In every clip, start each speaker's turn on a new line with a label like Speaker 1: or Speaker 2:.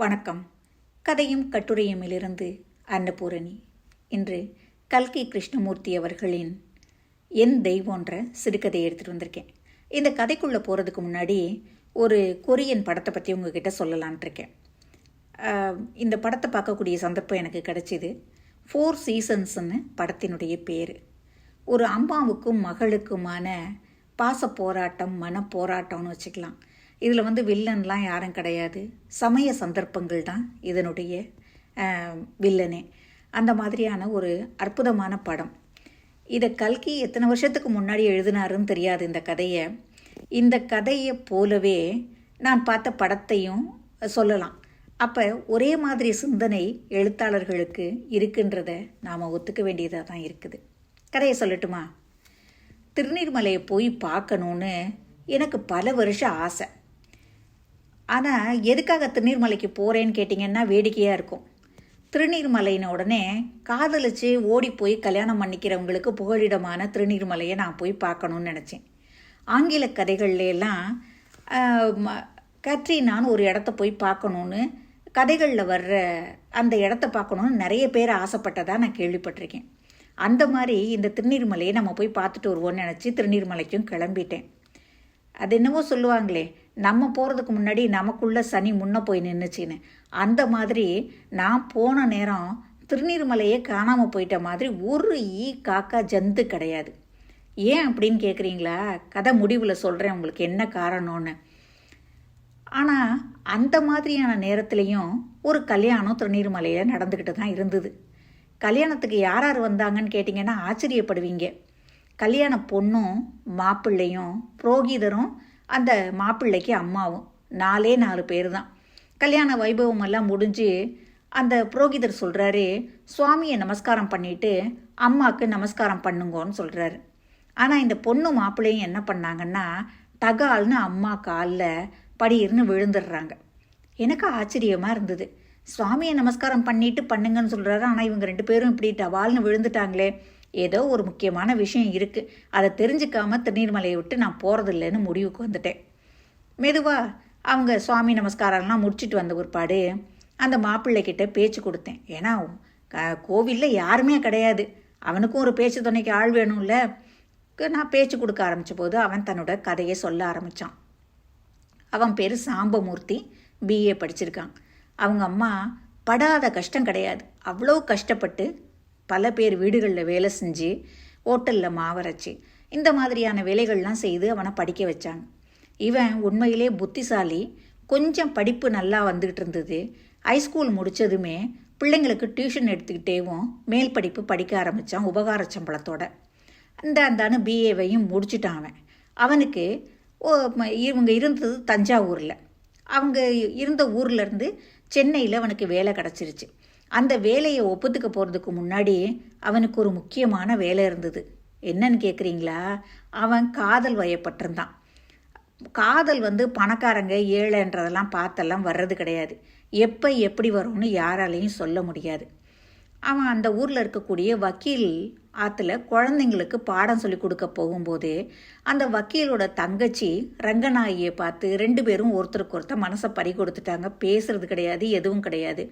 Speaker 1: வணக்கம். கதையும் கட்டுரையுமிலிருந்து அன்னபூரணி. இன்று கல்கி கிருஷ்ணமூர்த்தி அவர்களின் என் தெய்வம்ன்ற சிறுகதையை எடுத்துகிட்டு வந்திருக்கேன். இந்த கதைக்குள்ளே போகிறதுக்கு முன்னாடி ஒரு கொரியன் படத்தை பற்றி உங்ககிட்ட சொல்லலான்ட்டு இருக்கேன். இந்த படத்தை பார்க்கக்கூடிய சந்தர்ப்பம் எனக்கு கிடச்சிது. ஃபோர் சீசன்ஸ்னு படத்தினுடைய பேர். ஒரு அம்மாவுக்கும் மகளுக்குமான பாச போராட்டம் மன போராட்டம்னு வச்சுக்கலாம். இதில் வந்து வில்லன்லாம் யாரும் கிடையாது. சமய சந்தர்ப்பங்கள் தான் இதனுடைய வில்லனே. அந்த மாதிரியான ஒரு அற்புதமான படம். இதை கல்கி எத்தனை வருஷத்துக்கு முன்னாடி எழுதினாருன்னு தெரியாது இந்த கதையை. இந்த கதையை போலவே நான் பார்த்த படத்தையும் சொல்லலாம். அப்போ ஒரே மாதிரி சிந்தனை எழுத்தாளர்களுக்கு இருக்குன்றத நாம் ஒத்துக்க வேண்டியதாக தான் இருக்குது. கதையை சொல்லட்டுமா? திருநீர்மலையை போய் பார்க்கணுன்னு எனக்கு பல வருஷம் ஆசை. ஆனால் எதுக்காக திருநீர்மலைக்கு போகிறேன்னு கேட்டிங்கன்னா வேடிக்கையாக இருக்கும். திருநீர்மலையின உடனே காதலிச்சு ஓடி போய் கல்யாணம் பண்ணிக்கிறவங்களுக்கு புகழிடமான திருநீர்மலையை நான் போய் பார்க்கணும்னு நினச்சேன். ஆங்கில கதைகள்லாம் எல்லாம் ஒரு இடத்த போய் பார்க்கணுன்னு கதைகளில் வர்ற அந்த இடத்த பார்க்கணுன்னு நிறைய பேர் ஆசைப்பட்டதாக நான் கேள்விப்பட்டிருக்கேன். அந்த மாதிரி இந்த திருநீர்மலையை நம்ம போய் பார்த்துட்டு வருவோம்னு நினச்சி திருநீர்மலைக்கும் கிளம்பிட்டேன். அது என்னவோ சொல்லுவாங்களே நம்ம போகிறதுக்கு முன்னாடி நமக்குள்ள சனி முன்ன போய் நின்றுச்சின்னு அந்த மாதிரி நான் போன நேரம் திருநீர்மலையே காணாமல் போயிட்ட மாதிரி ஒரு ஈ காக்கா ஜந்து கிடையாது. ஏன் அப்படின்னு கேட்குறீங்களா கதை முடிவில் சொல்கிறேன் உங்களுக்கு என்ன காரணம்னு. ஆனால் அந்த மாதிரியான நேரத்துலையும் ஒரு கல்யாணம் திருநீர்மலையில் நடந்துக்கிட்டு தான் இருந்தது. கல்யாணத்துக்கு யார் யார் வந்தாங்கன்னு கேட்டிங்கன்னா ஆச்சரியப்படுவீங்க. கல்யாண பொண்ணும் மாப்பிள்ளையும் புரோகிதரும் அந்த மாப்பிள்ளைக்கு அம்மாவும் நாலே நாலு பேர் தான் கல்யாண வைபவம் எல்லாம் முடிஞ்சு அந்த புரோகிதர் சொல்கிறாரு சுவாமியை நமஸ்காரம் பண்ணிட்டு அம்மாவுக்கு நமஸ்காரம் பண்ணுங்கன்னு சொல்கிறாரு ஆனால் இந்த பொண்ணு மாப்பிள்ளையும் என்ன பண்ணாங்கன்னா தகால்னு அம்மா காலில் படியிருந்து விழுந்துடுறாங்க எனக்கு ஆச்சரியமாக இருந்தது. சுவாமியை நமஸ்காரம் பண்ணிட்டு பண்ணுங்கன்னு சொல்கிறாரு ஆனால் இவங்க ரெண்டு பேரும் இப்படி டவால்னு விழுந்துட்டாங்களே. ஏதோ ஒரு முக்கியமான விஷயம் இருக்குது அதை தெரிஞ்சுக்காம திருநீர்மலையை விட்டு நான் போகிறதில்லன்னு முடிவுக்கு வந்துட்டேன். மெதுவாக அவங்க சுவாமி நமஸ்காரம்லாம் முடிச்சுட்டு வந்த பிற்பாடு அந்த மாப்பிள்ளைக்கிட்ட பேச்சு கொடுத்தேன். ஏன்னா கோவிலில் யாருமே கிடையாது. அவனுக்கும் ஒரு பேச்சு துணைக்கு ஆள் வேணும்ல. நான் பேச்சு கொடுக்க ஆரம்பித்த போது அவன் தன்னோட கதையை சொல்ல ஆரம்பித்தான் அவன் பேர் சாம்பமூர்த்தி பிஏ படிச்சிருக்கான். அவங்க அம்மா படாத கஷ்டம் கிடையாது. அவ்வளோ கஷ்டப்பட்டு பல பேர் வீடுகளில் வேலை செஞ்சு ஹோட்டலில் மாவரைச்சி இந்த மாதிரியான வேலைகள்லாம் செய்து அவனை படிக்க வச்சாங்க. இவன் உண்மையிலே புத்திசாலி கொஞ்சம் படிப்பு நல்லா வந்துக்கிட்டு இருந்தது. ஹைஸ்கூல் முடித்ததுமே பிள்ளைங்களுக்கு டியூஷன் எடுத்துக்கிட்டேவும் மேல் படிப்பு படிக்க ஆரம்பித்தான் உபகார சம்பளத்தோட. இந்த அந்தானு பிஏவையும் முடிச்சுட்டான் அவன். அவனுக்கு ஓ, இவங்க இருந்தது தஞ்சாவூரில். அவங்க இருந்த ஊர்லேருந்து சென்னையில் அவனுக்கு வேலை கிடச்சிருச்சு. அந்த வேலையை ஒப்புத்துக்க போகிறதுக்கு முன்னாடி அவனுக்கு ஒரு முக்கியமான வேலை இருந்தது. என்னன்னு கேட்குறீங்களா அவன் காதல் வயப்பட்டிருந்தான். காதல் வந்து பணக்காரங்க ஏழைன்றதெல்லாம் பார்த்தெல்லாம் வர்றது கிடையாது. எப்போ எப்படி வரும்னு யாராலையும் சொல்ல முடியாது. அவன் அந்த ஊரில் இருக்கக்கூடிய வக்கீல் ஆற்றுல குழந்தைங்களுக்கு பாடம் சொல்லி கொடுக்க போகும்போது அந்த வக்கீலோட தங்கச்சி ரங்கநாயகியை பார்த்து ரெண்டு பேரும் ஒருத்தருக்கு ஒருத்தர் மனசை பறி கொடுத்துட்டாங்க. பேசுறது கிடையாது எதுவும் கிடையாது.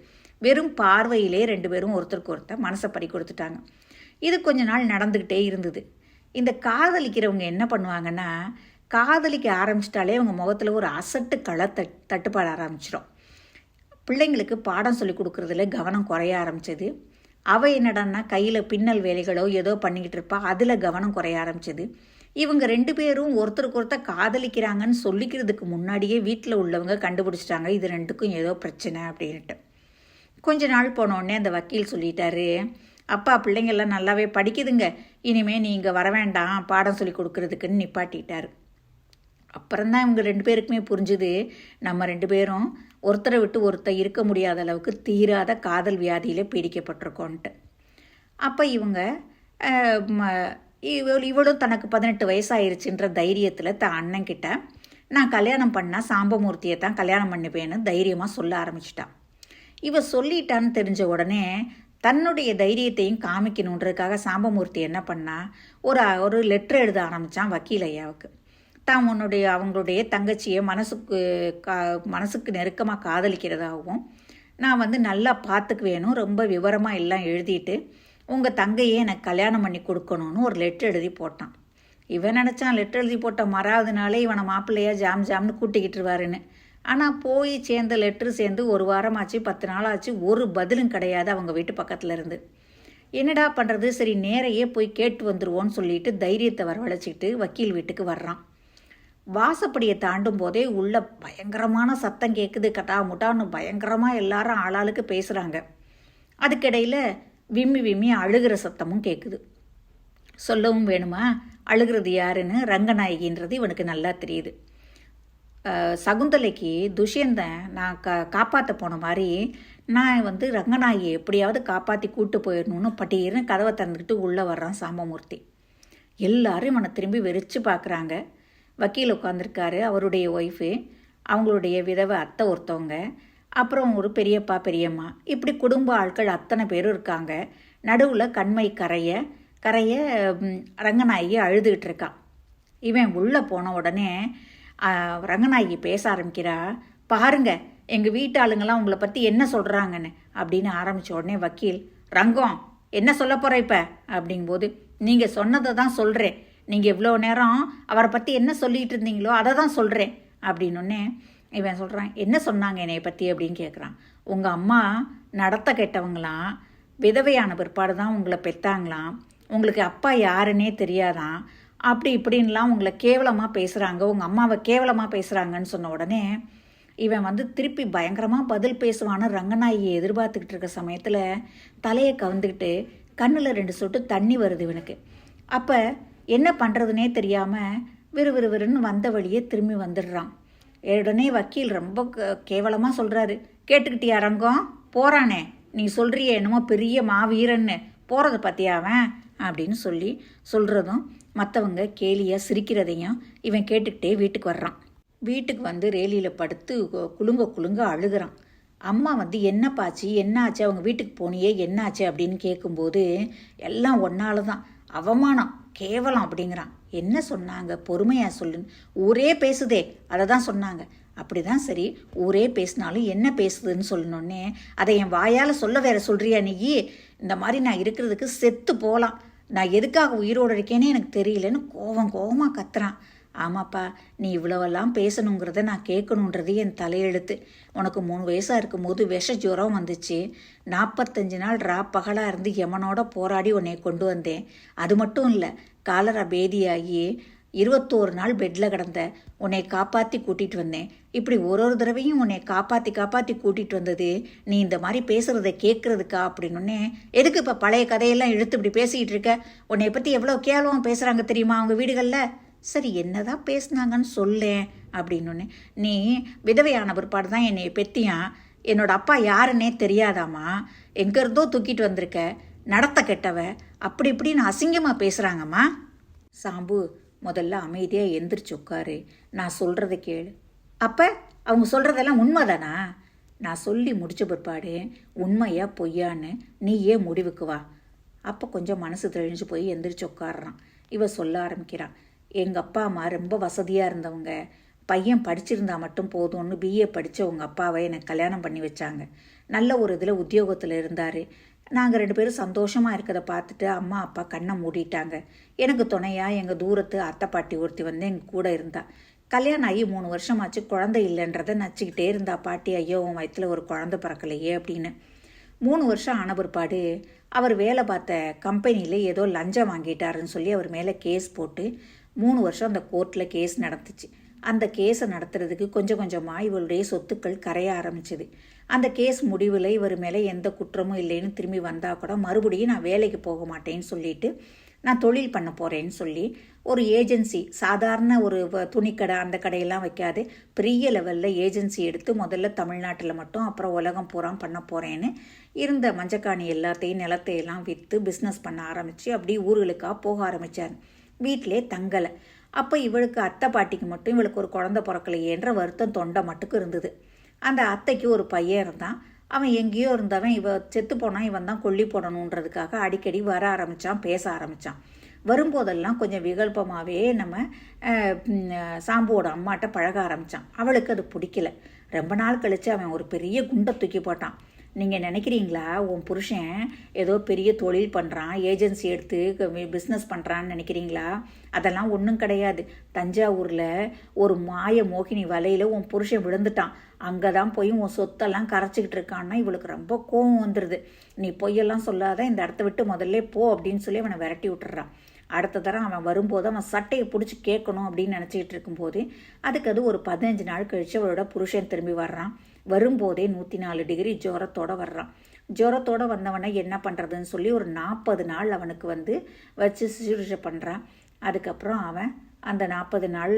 Speaker 1: வெறும் பார்வையிலே ரெண்டு பேரும் ஒருத்தருக்கு ஒருத்தர் மனசை பறி கொடுத்துட்டாங்க. இது கொஞ்ச நாள் நடந்துக்கிட்டே இருந்தது. இந்த காதலிக்கிறவங்க என்ன பண்ணுவாங்கன்னா காதலிக்க ஆரம்பிச்சிட்டாலே அவங்க முகத்தில் ஒரு அசட்டு களை தட் தட்டுப்பாட ஆரம்பிச்சிடும் பிள்ளைங்களுக்கு பாடம் சொல்லி கொடுக்குறதுல கவனம் குறைய ஆரம்பிச்சது. அவ என்னடான்னா கையில் பின்னல் வேலைகளோ ஏதோ பண்ணிக்கிட்டு இருப்பா அதில் கவனம் குறைய ஆரம்பிச்சது. இவங்க ரெண்டு பேரும் ஒருத்தருக்கு ஒருத்தர் காதலிக்கிறாங்கன்னு சொல்லிக்கிறதுக்கு முன்னாடியே வீட்டில் உள்ளவங்க கண்டுபிடிச்சிட்டாங்க இது ரெண்டுக்கும் ஏதோ பிரச்சனை அப்படின்ட்டு கொஞ்ச நாள் போனோடனே அந்த வக்கீல் சொல்லிட்டாரு அப்பா பிள்ளைங்கள்லாம் நல்லாவே படிக்குதுங்க. இனிமே நீங்கள் வர வேண்டாம். பாடம் சொல்லி கொடுக்கறதுக்குன்னு நிப்பாட்டிட்டாரு. அப்புறம்தான் இவங்க ரெண்டு பேருக்குமே புரிஞ்சுது. நம்ம ரெண்டு பேரும் ஒருத்தரை விட்டு ஒருத்தர் இருக்க முடியாத அளவுக்கு தீராத காதல் வியாதியில் பீடிக்கப்பட்டிருக்கோன்ட்டு. அப்போ இவங்க ம- இவள் இவளும் தனக்கு பதினெட்டு வயசாயிருச்சுன்ற தைரியத்தில் தான் அண்ணன்கிட்ட நான் கல்யாணம் பண்ணால் சாம்பமூர்த்தியை தான் கல்யாணம் பண்ணிப்பேன்னு தைரியமாக சொல்ல ஆரம்பிச்சிட்டான் இவ சொல்லிட்டான்னு தெரிஞ்ச உடனே தன்னுடைய தைரியத்தையும் காமிக்கணுன்றதுக்காக சாம்பமூர்த்தி என்ன பண்ணா ஒரு ஒரு லெட்டர் எழுத ஆரம்பித்தான் வக்கீல் ஐயாவுக்கு. தான் உன்னுடைய அவங்களுடைய தங்கச்சியை மனசுக்கு கா மனசுக்கு நெருக்கமாக காதலிக்கிறதாகவும் நான் வந்து நல்லா பார்த்துக்குவேணும் ரொம்ப விவரமாக எல்லாம் எழுதிட்டு உங்கள் தங்கையே எனக்கு கல்யாணம் பண்ணி கொடுக்கணும்னு ஒரு லெட்டர் எழுதி போட்டான். இவன் நினச்சான் லெட்டர் எழுதி போட்ட மறாவது நாளே இவனை மாப்பிள்ளையா ஜாம் ஜாம்னு கூட்டிக்கிட்டுருவாருன்னு. ஆனால் போய் சேர்ந்த லெட்ரு சேர்ந்து ஒரு வாரம் ஆச்சு பத்து நாள் ஆச்சு ஒரு பதிலும் கிடையாது அவங்க வீட்டு பக்கத்தில் இருந்து. என்னடா பண்ணுறது சரி நேரையே போய் கேட்டு வந்துடுவோன்னு சொல்லிட்டு தைரியத்தை வரவழைச்சிக்கிட்டு வக்கீல் வீட்டுக்கு வர்றான். வாசப்படியை தாண்டும் போதே உள்ள பயங்கரமான சத்தம் கேட்குது கட்டா முட்டான்னு பயங்கரமாக எல்லாரும் ஆளாளுக்கு பேசுகிறாங்க அதுக்கிடையில் விம்மி விம்மி அழுகிற சத்தமும் கேட்குது சொல்லவும் வேணுமா? அழுகிறது யாருன்னு ரங்கநாயகின்றது இவனுக்கு நல்லா தெரியுது. சகுந்தலைக்கு துஷ்யந்தன் நான் கா காப்பாற்ற போன மாதிரி நான் வந்து ரங்கநாயகியை எப்படியாவது காப்பாற்றி கூட்டு போயிடணும்னு பட்டீர்னு கதவை திறந்துக்கிட்டு உள்ளே வர்றான் சாமமூர்த்தி. எல்லாரும் இவனை திரும்பி வெறிச்சு பார்க்குறாங்க வக்கீல் உட்காந்துருக்காரு அவருடைய ஒய்ஃபு அவங்களுடைய விதவை அத்தை ஒருத்தவங்க அப்புறம் ஒரு பெரியப்பா பெரியம்மா. இப்படி குடும்ப ஆட்கள் அத்தனை பேரும் இருக்காங்க. நடுவில் கண்மை கரைய கரைய ரங்கநாயகி அழுதுகிட்டு இருக்கான் இவன் உள்ளே போன உடனே ரங்கநாயகி பேச ஆரம்பிக்கிறா. பாருங்க எங்கள் வீட்டு ஆளுங்கெல்லாம் உங்களை பற்றி என்ன சொல்கிறாங்கன்னு அப்படின்னு ஆரம்பித்த உடனே வக்கீல் ரங்கம் என்ன சொல்ல போகிற இப்போ? அப்படிங்கும்போது நீங்கள் சொன்னதை தான் சொல்கிறேன் நீங்கள் இவ்வளோ நேரம் அவரை பற்றி என்ன சொல்லிகிட்டு இருந்தீங்களோ அதை தான் சொல்கிறேன் அப்படின்னொன்னே இவன் சொல்கிறான் என்ன சொன்னாங்க என்னை பற்றி அப்படின்னு கேட்குறான் உங்கள் அம்மா நடத்த கெட்டவங்களாம் விதவையான பிற்பாடு தான் உங்களை பெற்றாங்களாம் உங்களுக்கு அப்பா யாருன்னே தெரியாதான் அப்படி இப்படின்லாம் உங்களை கேவலமாக பேசுகிறாங்க உங்கள் அம்மாவை கேவலமாக பேசுகிறாங்கன்னு சொன்ன உடனே இவன் வந்து திருப்பி பயங்கரமாக பதில் பேசுவான்னு ரங்கநாயகியை எதிர்பார்த்துக்கிட்டு இருக்க சமயத்தில் தலையை கவுந்துக்கிட்டு கண்ணில் ரெண்டு சொட்டு தண்ணி வருது இவனுக்கு. அப்போ என்ன பண்ணுறதுனே தெரியாமல் விறுவிறுவிறுன்னு வந்த வழியே திரும்பி வந்துடுறான். உடனே வக்கீல் ரொம்ப கேவலமாக சொல்கிறாரு கேட்டுக்கிட்டியா ரங்கம்? போகிறானே நீ சொல்கிறியே என்னமோ பெரிய மாவீரன்னு. போகிறத பற்றியா அவன்? அப்படின்னு சொல்லி சொல்கிறதும் மற்றவங்க கேலியாக சிரிக்கிறதையும் இவன் கேட்டுக்கிட்டே வீட்டுக்கு வர்றான். வீட்டுக்கு வந்து ரேலியில் படுத்து குலுங்க குலுங்க அழுகிறான். அம்மா வந்து என்ன பாச்சு என்ன ஆச்சு அவங்க வீட்டுக்கு போனியே? என்ன ஆச்சு அப்படின்னு கேட்கும்போது எல்லாம் ஒன்னால தான். அவமானம். கேவலம் அப்படிங்கிறான். என்ன சொன்னாங்க? பொறுமையாக சொல்லுன்னு ஊரே பேசுதே. அதை தான் சொன்னாங்க. அப்படி தான் சரி. ஊரே பேசினாலும் என்ன பேசுதுன்னு சொல்லணுன்னே அதை என் வாயால் சொல்ல வேற சொல்கிறியா நீ? இந்த மாதிரி நான் இருக்கிறதுக்கு செத்து போகலாம் நான் எதுக்காக உயிரோடு இருக்கேனே எனக்கு தெரியலன்னு கோவம் கோவமாக கத்துறான். ஆமாப்பா நீ இவ்வளவெல்லாம் பேசணுங்கிறத நான் கேட்கணுன்றது என் தலையெழுத்து. உனக்கு மூணு வயசாக இருக்கும்போது விஷ ஜுரம் வந்துச்சு. நாற்பத்தஞ்சு நாள் ரா பகலாக இருந்து யமனோட போராடி உன்னை கொண்டு வந்தேன். அது மட்டும் இல்லை காலரா பேதியாகி இருபத்தோரு நாள் பெட்டில் கிடந்த உன்னை காப்பாற்றி கூட்டிகிட்டு வந்தேன். இப்படி ஒரு ஒரு தடவையும் உன்னை காப்பாற்றி காப்பாற்றி கூட்டிகிட்டு வந்தது நீ இந்த மாதிரி பேசுகிறத கேட்குறதுக்கா அப்படின்னே எதுக்கு இப்போ பழைய கதையெல்லாம் இழுத்து இப்படி பேசிக்கிட்டு இருக்க? உன்னை பற்றி எவ்வளோ கேவலமாக பேசுகிறாங்க தெரியுமா அவங்க வீடுகளில்? சரி என்னதான் பேசுனாங்கன்னு சொல்லேன் அப்படின்னொன்னே நீ விதவையான பிற்பாடு தான் என்னை பெத்தியான் என்னோட அப்பா யாருன்னே தெரியாதாமா எங்கேருந்தோ தூக்கிட்டு வந்திருக்க நடத்த கெட்டவ அப்படி இப்படின்னு அசிங்கமாக பேசுகிறாங்கம்மா சாம்பு முதல்ல அமைதியாக எந்திரிச்சு உட்காரு. நான் சொல்கிறத கேளு. அப்போ அவங்க சொல்கிறதெல்லாம் உண்மைதானா? நான் சொல்லி முடிச்ச பிற்பாடு உண்மையா பொய்யான்னு நீயே முடிவுக்கு வா. அப்போ கொஞ்சம் மனசு தெளிஞ்சு போய் எந்திரிச்சு உட்காடுறான் இவ சொல்ல ஆரம்பிக்கிறான். எங்கள் அப்பா அம்மா ரொம்ப வசதியாக இருந்தவங்க. பையன் படிச்சிருந்தா மட்டும் போதும்னு பிஏ படித்த உங்கள் அப்பாவை எனக்கு கல்யாணம் பண்ணி வச்சாங்க. நல்ல ஒரு இதில் உத்தியோகத்தில் இருந்தார். நாங்கள் ரெண்டு பேரும் சந்தோஷமாக இருக்கிறத பார்த்துட்டு அம்மா அப்பா கண்ணை மூடிட்டாங்க. எனக்கு துணையாக எங்கள் தூரத்து அத்தை பாட்டி ஒருத்தி வந்து எங்கள் கூட இருந்தா. கல்யாணம் ஆகி மூணு வருஷமாச்சு குழந்தை இல்லைன்றதை நச்சிக்கிட்டே இருந்தா. பாட்டி ஐயோ உன் வயத்தில் ஒரு குழந்தை பிறக்கலையே அப்படின்னு. மூணு வருஷம் ஆன பிற்பாடு அவர் வேலை பார்த்த கம்பெனியில் ஏதோ லஞ்சம் வாங்கிட்டாருன்னு சொல்லி அவர் மேலே கேஸ் போட்டு மூணு வருஷம் அந்த கோர்ட்டில் கேஸ் நடந்துச்சு. அந்த கேஸை நடத்துறதுக்கு கொஞ்சம் கொஞ்சமாக இவளுடைய சொத்துக்கள் கரைய ஆரம்பிச்சது. அந்த கேஸ் முடிவில் இவர் மேலே எந்த குற்றமும் இல்லைன்னு திரும்பி வந்தால் கூட மறுபடியும் நான் வேலைக்கு போக மாட்டேன்னு சொல்லிட்டு நான் தொழில் பண்ண போகிறேன்னு சொல்லி ஒரு ஏஜென்சி சாதாரண ஒரு வ- துணிக்கடை அந்த கடையெல்லாம் வைக்காது. பெரிய லெவலில் ஏஜென்சி எடுத்து முதல்ல தமிழ்நாட்டில் மட்டும் அப்புறம் உலகம் பூரா பண்ண போகிறேன்னு இருந்த மஞ்சக்காணி எல்லாத்தையும் நிலத்தையெல்லாம் விற்று பிஸ்னஸ் பண்ண ஆரம்பித்து அப்படியே ஊர்களுக்காக போக ஆரம்பித்தார் வீட்டிலே தங்கலை. அப்போ இவளுக்கு அத்தை பாட்டிக்கு மட்டும் இவளுக்கு ஒரு குழந்தை பிறக்கலையேன்ற வருத்தம் தொண்டை மட்டுக்கு இருந்தது. அந்த அத்தைக்கு ஒரு பையன் இருந்தான். அவன் எங்கேயோ இருந்தவன் இவ செத்து போனால் இவன் தான் கொல்லி போடணுன்றதுக்காக அடிக்கடி வர ஆரம்பித்தான் பேச ஆரம்பித்தான் வரும்போதெல்லாம் கொஞ்சம் விகல்பமாகவே நம்ம சாம்புவோட அம்மாட்ட பழக ஆரம்பித்தான் அவளுக்கு அது பிடிக்கல. ரொம்ப நாள் கழித்து அவன் ஒரு பெரிய குண்டை தூக்கி போட்டான். நீங்கள் நினைக்கிறீங்களா உன் புருஷன் ஏதோ பெரிய தொழில் பண்ணுறான் ஏஜென்சி எடுத்து பிஸ்னஸ் பண்ணுறான்னு நினைக்கிறீங்களா? அதெல்லாம் ஒன்றும் கிடையாது. தஞ்சாவூரில் ஒரு மாய மோகினி வலையில் உன் புருஷன் விழுந்துட்டான். அங்கே தான் போய் உன் சொத்தெல்லாம் கரைச்சிக்கிட்டு இருக்கான்னா இவளுக்கு ரொம்ப கோவம் வந்துடுது நீ பொய்யெல்லாம் சொல்லாத இந்த இடத்த விட்டு முதல்ல போ அப்படின்னு சொல்லி அவனை விரட்டி விட்டுறான் அடுத்த தரம் அவன் வரும்போது அவன் சட்டையை பிடிச்சி கேட்கணும் அப்படின்னு நினச்சிக்கிட்டு இருக்கும்போது அதுக்கு அது ஒரு பதினஞ்சு நாள் கழித்து அவளோட புருஷன் திரும்பி வர்றான். வரும்போதே நூற்றி நாலு டிகிரி ஜோரத்தோடு வர்றான். ஜுரத்தோடு வந்தவனை என்ன பண்ணுறதுன்னு சொல்லி ஒரு நாற்பது நாள் அவனுக்கு வந்து வச்சு சுசுரூஷை பண்ணுறான் அதுக்கப்புறம் அவன் அந்த நாற்பது நாள்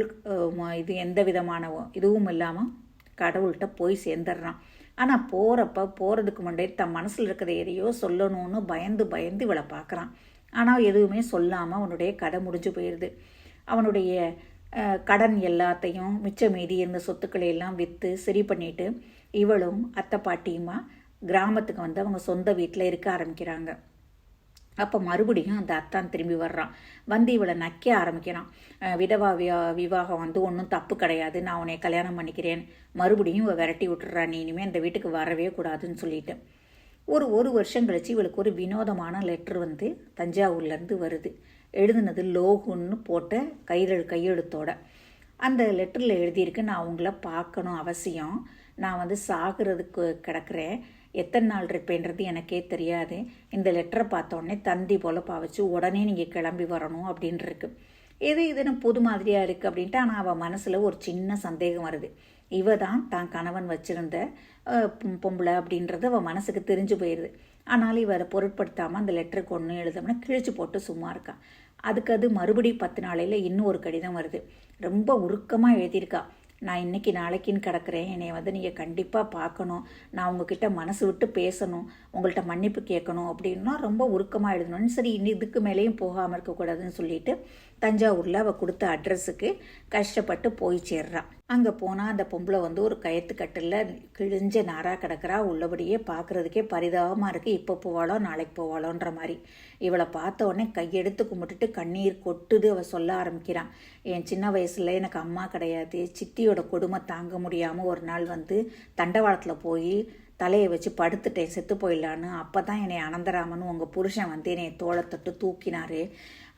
Speaker 1: இது எந்த விதமான இதுவும் இல்லாமல் கடவுள்கிட்ட போய் சேர்ந்துடுறான். ஆனால் போகிறப்ப போகிறதுக்கு முன்னாடி தன் மனசில் இருக்கிற எதையோ சொல்லணும்னு பயந்து பயந்து இவளை பார்க்குறான். ஆனால் எதுவுமே சொல்லாமல் அவனுடைய கதை முடிஞ்சு போயிடுது அவனுடைய கடன் எல்லாத்தையும் மிச்ச மீதி இருந்த சொத்துக்களை எல்லாம் விற்று சரி பண்ணிவிட்டு இவளும் அத்தை பாட்டியுமா கிராமத்துக்கு வந்து அவங்க சொந்த வீட்டில் இருக்க ஆரம்பிக்கிறாங்க. அப்போ மறுபடியும் அந்த அத்தான் திரும்பி வர்றான். வந்து இவளை நக்க ஆரம்பிக்கிறான். விதவா விவாகம் வந்து ஒன்றும் தப்பு கிடையாது. நான் உன்னை கல்யாணம் பண்ணிக்கிறேன். மறுபடியும் இவ விரட்டி விட்டுறான் நீ இனிமேல் இந்த வீட்டுக்கு வரவே கூடாதுன்னு சொல்லிட்டு. ஒரு ஒரு வருஷம் கழிச்சு இவளுக்கு ஒரு வினோதமான லெட்ரு வந்து தஞ்சாவூர்லேருந்து வருது. எழுதுனது லோகுன்னு போட்ட கையெழு கையெழுத்தோட. அந்த லெட்டரில் எழுதியிருக்கு நான் அவங்கள பார்க்கணும் அவசியம். நான் வந்து சாகிறதுக்கு கிடக்கிறேன். எத்தனை நாள் இருப்பேன்றது எனக்கே தெரியாது. இந்த லெட்டரை பார்த்தோடனே தந்தி போல் பாவச்சு உடனே நீங்கள் கிளம்பி வரணும் அப்படின்ட்டுருக்கு எது இதுன்னு புது மாதிரியாக இருக்குது அப்படின்ட்டு ஆனால் அவள் மனசில் ஒரு சின்ன சந்தேகம் வருது. இவ தான் தான் கணவன் வச்சுருந்த பொம்பளை அப்படின்றது அவள் மனசுக்கு தெரிஞ்சு போயிடுது ஆனாலும் இவரை பொருட்படுத்தாமல் அந்த லெட்டருக்கு ஒன்று எழுதம்னா கிழிச்சு போட்டு சும்மா இருக்கான் அதுக்கு அது மறுபடியும் பத்து நாளையில் இன்னும் ஒரு கடிதம் வருது. ரொம்ப உருக்கமாக எழுதியிருக்கா. நான் இன்றைக்கி நாளைக்குன்னு கிடக்கிறேன். என்னை வந்து நீங்கள் கண்டிப்பாக பார்க்கணும். நான் உங்ககிட்ட மனசு விட்டு பேசணும். உங்கள்கிட்ட மன்னிப்பு கேட்கணும் அப்படின்னா ரொம்ப உருக்கமாக எழுதணும்னு சரி இன்னும் இதுக்கு மேலேயும் போகாமல் இருக்கக்கூடாதுன்னு சொல்லிட்டு தஞ்சாவூரில் அவள் கொடுத்த அட்ரஸுக்கு கஷ்டப்பட்டு போய் சேர்றான் அங்கே போனால் அந்த பொம்பளை வந்து ஒரு கயத்துக்கட்டில் கிழிஞ்ச நாராக கிடக்கிறா. உள்ளபடியே பார்க்குறதுக்கே பரிதாபமாக இருக்குது இப்போ போவாளோ நாளைக்கு போவாளோன்ற மாதிரி. இவளை பார்த்த உடனே கையெடுத்து கும்பிட்டுட்டு கண்ணீர் கொட்டுது அவள் சொல்ல ஆரம்பிக்கிறான். என் சின்ன வயசில் எனக்கு அம்மா கிடையாது. சித்தியோட கொடுமை தாங்க முடியாமல் ஒரு நாள் வந்து தண்டவாளத்தில் போய் தலையை வச்சு படுத்துட்டேன். செத்து போயிடலான்னு. அப்போ தான் என்னை அனந்தராமன் உங்கள் புருஷன் வந்து என்னை தோளை தொட்டு தூக்கினார்.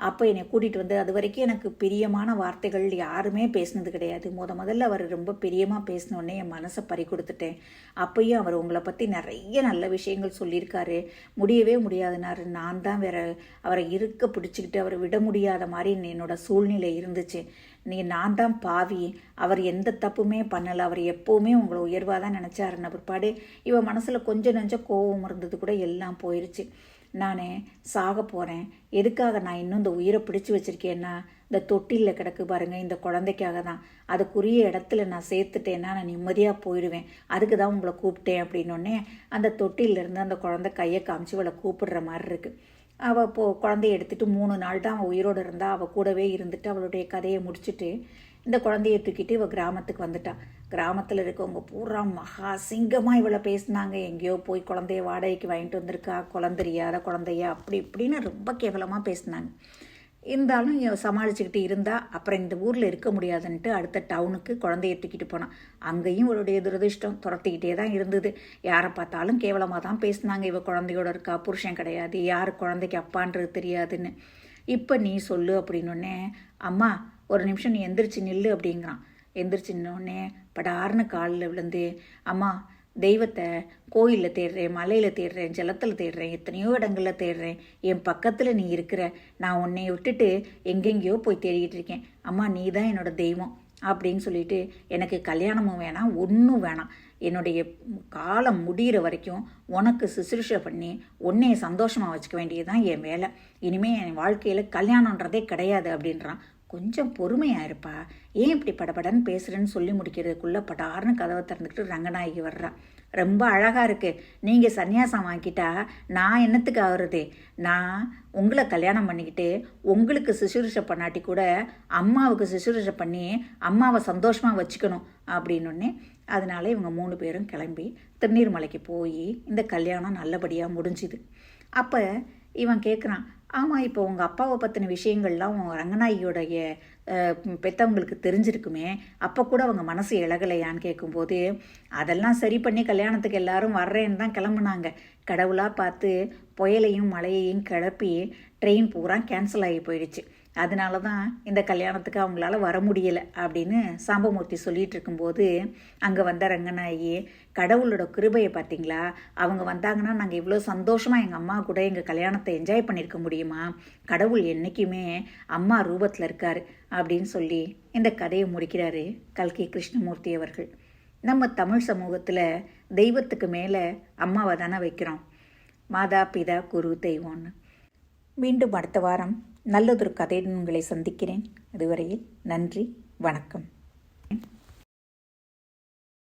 Speaker 1: அப்போ என்னை கூட்டிகிட்டு வந்து அது வரைக்கும் எனக்கு பிரியமான வார்த்தைகள் யாருமே பேசினது கிடையாது. முத முதல்ல அவர் ரொம்ப பிரியமாக பேசினோடனே என் மனசை பறி கொடுத்துட்டேன். அப்பையும் அவர் உங்களை பற்றி நிறைய நல்ல விஷயங்கள் சொல்லியிருக்காரு. முடியவே முடியாதுனாரு. நான் தான் வேற அவரை இருக்க பிடிச்சிக்கிட்டு அவரை விட முடியாத மாதிரி என்னோட சூழ்நிலை இருந்துச்சு. நீ நான் தான் பாவி. அவர் எந்த தப்புமே பண்ணலை. அவர் எப்போவுமே உங்களை உயர்வாக தான் நினச்சாருன்ன பிற்பாடு இவன் மனசில் கொஞ்சம் நெஞ்சம் கோபம் இருந்தது கூட எல்லாம் போயிடுச்சு நான் சாக போகிறேன் எதுக்காக நான் இன்னும் இந்த உயிரை பிடிச்சி வச்சுருக்கேன்னா இந்த தொட்டிலில் கிடக்கு பாருங்கள் இந்த குழந்தைக்காக தான் அதுக்குரிய இடத்துல நான் சேர்த்துட்டேன்னா நான் நிம்மதியாக போயிடுவேன். அதுக்கு தான் உங்களை கூப்பிட்டேன் அப்படின்னோடனே அந்த தொட்டிலிருந்து அந்த குழந்தை கையை காமிச்சு இவளை கூப்பிடுற மாதிரி இருக்குது அவள் இப்போ குழந்தைய எடுத்துகிட்டு மூணு நாள் தான் அவள் உயிரோடு இருந்தால் அவள் கூடவே இருந்துட்டு அவளுடைய கதையை முடிச்சுட்டு இந்த குழந்தைய தூக்கிட்டு இவள் கிராமத்துக்கு வந்துட்டான் கிராமத்தில் இருக்கவங்க பூரா மகா சிங்கமாக இவளை பேசினாங்க. எங்கேயோ போய் குழந்தைய வாடகைக்கு வாங்கிட்டு வந்திருக்கா. குழந்தரியாத குழந்தைய? அப்படி இப்படின்னு ரொம்ப கேவலமாக பேசினாங்க. இருந்தாலும் சமாளிச்சுக்கிட்டு இருந்தால் அப்புறம் இந்த ஊரில் இருக்க முடியாதுன்ட்டு அடுத்த டவுனுக்கு குழந்தைய தூக்கிட்டு போனான் அங்கேயும் இவளுடைய துரதிருஷ்டம் துரத்திக்கிட்டே தான் இருந்தது. யாரை பார்த்தாலும் கேவலமாக தான் பேசினாங்க. இவ குழந்தையோட இருக்கா? புருஷன் கிடையாது. யார் குழந்தைக்கு அப்பான்றது தெரியாதுன்னு. இப்போ நீ சொல்லு அப்படின்னொன்னே அம்மா ஒரு நிமிஷம் நீ எந்திரிச்சு நில்லு அப்படிங்கிறான். எந்திரிச்சு நின்னோடனே படார்னு காலில் விழுந்து அம்மா தெய்வத்தை கோயிலில் தேடுறேன் மலையில் தேடுறேன் ஜலத்தில் தேடுறேன் எத்தனையோ இடங்களில் தேடுறேன். என் பக்கத்தில் நீ இருக்கிற நான் உன்னை விட்டுட்டு எங்கெங்கேயோ போய் தேடிக்கிட்டு இருக்கேன். அம்மா நீ தான் என்னோட தெய்வம் அப்படின்னு சொல்லிட்டு எனக்கு கல்யாணமும் வேணாம் ஒன்றும் வேணாம். என்னுடைய காலம் முடிகிற வரைக்கும் உனக்கு சுசுருஷை பண்ணி உன்னைய சந்தோஷமாக வச்சுக்க வேண்டியது தான் என் வேலை. இனிமேல் என் வாழ்க்கையில் கல்யாணன்றதே கிடையாது அப்படின்றான். கொஞ்சம் பொறுமையாக இருப்பா. ஏன் இப்படி படபடன்னு பேசுகிறேன்னு சொல்லி முடிக்கிறதுக்குள்ளே படார்னு கதவை திறந்துக்கிட்டு ரங்கநாயகி வர்றா. ரொம்ப அழகாக இருக்குது நீங்கள் சன்னியாசம் வாங்கிட்டா நான் என்னத்துக்கு ஆகுறது நான் உங்களை கல்யாணம் பண்ணிக்கிட்டு உங்களுக்கு சுசுரூஷை பண்ணாட்டி கூட அம்மாவுக்கு சுசுரூஷை பண்ணி அம்மாவை சந்தோஷமாக வச்சுக்கணும் அப்படின்னொடனே அதனால இவங்க மூணு பேரும் கிளம்பி திருநீர்மலைக்கு போய் இந்த கல்யாணம் நல்லபடியாக முடிஞ்சுது. அப்போ இவன் கேட்குறான் ஆமாம் இப்போ உங்கள் அப்பாவை பற்றின விஷயங்கள்லாம் உங்கள் ரங்கநாயகியோடைய பெற்றவங்களுக்கு தெரிஞ்சிருக்குமே. அப்போ கூட அவங்க மனசு இழகலையான்னு கேட்கும்போது அதெல்லாம் சரி பண்ணி கல்யாணத்துக்கு எல்லாரும் வர்றேன்னு தான் கிளம்புனாங்க. கடவுளாக பார்த்து புயலையும் மழையையும் கிளப்பி ட்ரெயின் பூரா கேன்சல் ஆகி போயிடுச்சு. அதனால தான் இந்த கல்யாணத்துக்கு அவங்களால வர முடியலை அப்படின்னு சாம்பமூர்த்தி சொல்லிட்டு இருக்கும்போது அங்கே வந்த ரங்கநாயகி கடவுளோட கிருபையை பார்த்தீங்களா? அவங்க வந்தாங்கன்னா நாங்கள் இவ்வளோ சந்தோஷமாக எங்கள் அம்மா கூட எங்கள் கல்யாணத்தை என்ஜாய் பண்ணியிருக்க முடியுமா? கடவுள் என்றைக்குமே அம்மா ரூபத்தில் இருக்கார் அப்படின்னு சொல்லி இந்த கதையை முடிக்கிறாரு கல்கி கிருஷ்ணமூர்த்தி அவர்கள். நம்ம தமிழ் சமூகத்தில் தெய்வத்துக்கு மேலே அம்மாவை தானே வைக்கிறோம். மாதா பிதா குரு தெய்வம்னு. மீண்டும் அடுத்த வாரம் நல்லதொரு கதையுடன் உங்களை சந்திக்கிறேன். அதுவரையில் நன்றி வணக்கம்.